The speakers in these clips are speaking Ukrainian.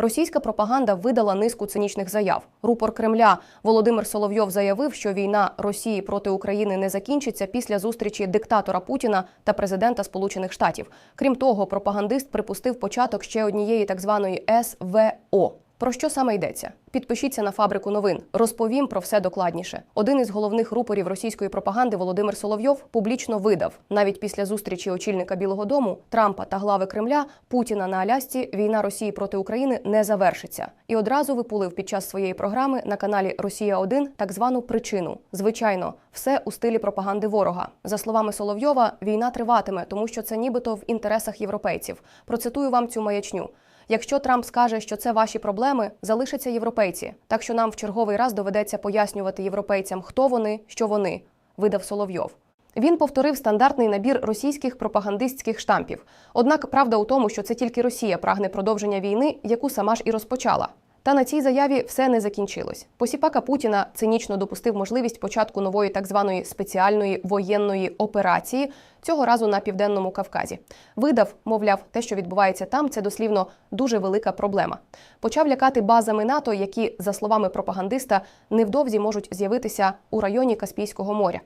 Російська пропаганда видала низку цинічних заяв. Рупор Кремля Володимир Соловйов заявив, що війна Росії проти України не закінчиться після зустрічі диктатора Путіна та президента Сполучених Штатів. Крім того, пропагандист припустив початок ще однієї так званої СВО. Про що саме йдеться? Підпишіться на фабрику новин. Розповім про все докладніше. Один із головних рупорів російської пропаганди Володимир Соловйов публічно видав навіть після зустрічі очільника Білого Дому Трампа та глави Кремля Путіна на Алясці війна Росії проти України не завершиться. І одразу випулив під час своєї програми на каналі Росія 1 так звану причину. Звичайно, все у стилі пропаганди ворога. За словами Соловйова, війна триватиме, тому що це нібито в інтересах європейців. Процитую вам цю маячню. Якщо Трамп скаже, що це ваші проблеми, залишаться європейці. Так що нам в черговий раз доведеться пояснювати європейцям, хто вони, що вони, видав Соловйов. Він повторив стандартний набір російських пропагандистських штампів. Однак правда у тому, що це тільки Росія прагне продовження війни, яку сама ж і розпочала. Та на цій заяві все не закінчилось. Посіпака Путіна цинічно допустив можливість початку нової так званої спеціальної воєнної операції цього разу на південному Кавказі. Видав, мовляв, те, що відбувається там, це дослівно дуже велика проблема. Почав лякати базами НАТО, які, за словами пропагандиста, невдовзі можуть з'явитися у районі Каспійського моря.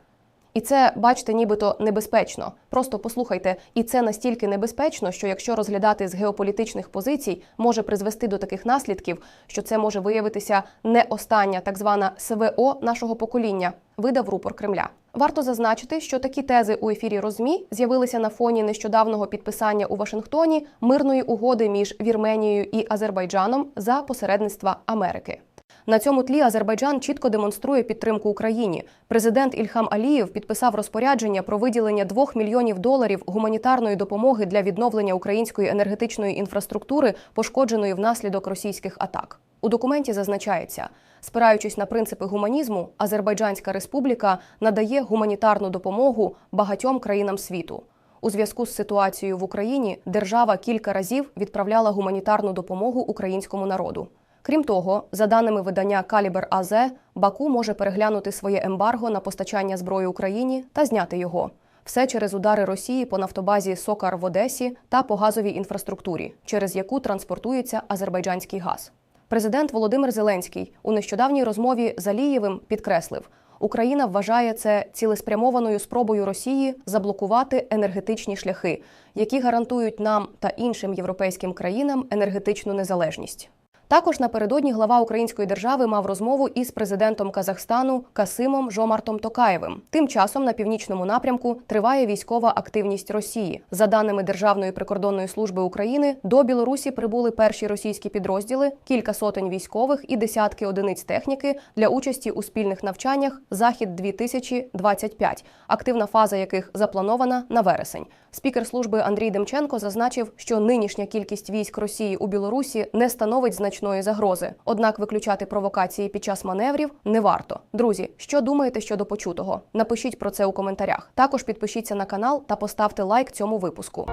І це, бачите, нібито небезпечно. Просто послухайте, і це настільки небезпечно, що якщо розглядати з геополітичних позицій, може призвести до таких наслідків, що це може виявитися не остання так звана СВО нашого покоління, видав рупор Кремля. Варто зазначити, що такі тези у ефірі Розмі з'явилися на фоні нещодавнього підписання у Вашингтоні мирної угоди між Вірменією і Азербайджаном за посередництва Америки. На цьому тлі Азербайджан чітко демонструє підтримку Україні. Президент Ільхам Алієв підписав розпорядження про виділення 2 мільйонів доларів гуманітарної допомоги для відновлення української енергетичної інфраструктури, пошкодженої внаслідок російських атак. У документі зазначається, спираючись на принципи гуманізму, Азербайджанська республіка надає гуманітарну допомогу багатьом країнам світу. У зв'язку з ситуацією в Україні держава кілька разів відправляла гуманітарну допомогу українському народу. Крім того, за даними видання Калібер АЗ, Баку може переглянути своє ембарго на постачання зброї Україні та зняти його. Все через удари Росії по нафтобазі Сокар в Одесі та по газовій інфраструктурі, через яку транспортується азербайджанський газ. Президент Володимир Зеленський у нещодавній розмові з Алієвим підкреслив, Україна вважає це цілеспрямованою спробою Росії заблокувати енергетичні шляхи, які гарантують нам та іншим європейським країнам енергетичну незалежність. Також напередодні глава української держави мав розмову із президентом Казахстану Касимом Жомартом Токаєвим. Тим часом на північному напрямку триває військова активність Росії. За даними Державної прикордонної служби України, до Білорусі прибули перші російські підрозділи, кілька сотень військових і десятки одиниць техніки для участі у спільних навчаннях Захід 2025 активна фаза яких запланована на вересень. Спікер служби Андрій Демченко зазначив, що нинішня кількість військ Росії у Білорусі не становить значної загрози. Однак виключати провокації під час маневрів не варто. Друзі, що думаєте щодо почутого? Напишіть про це у коментарях. Також підпишіться на канал та поставте лайк цьому випуску.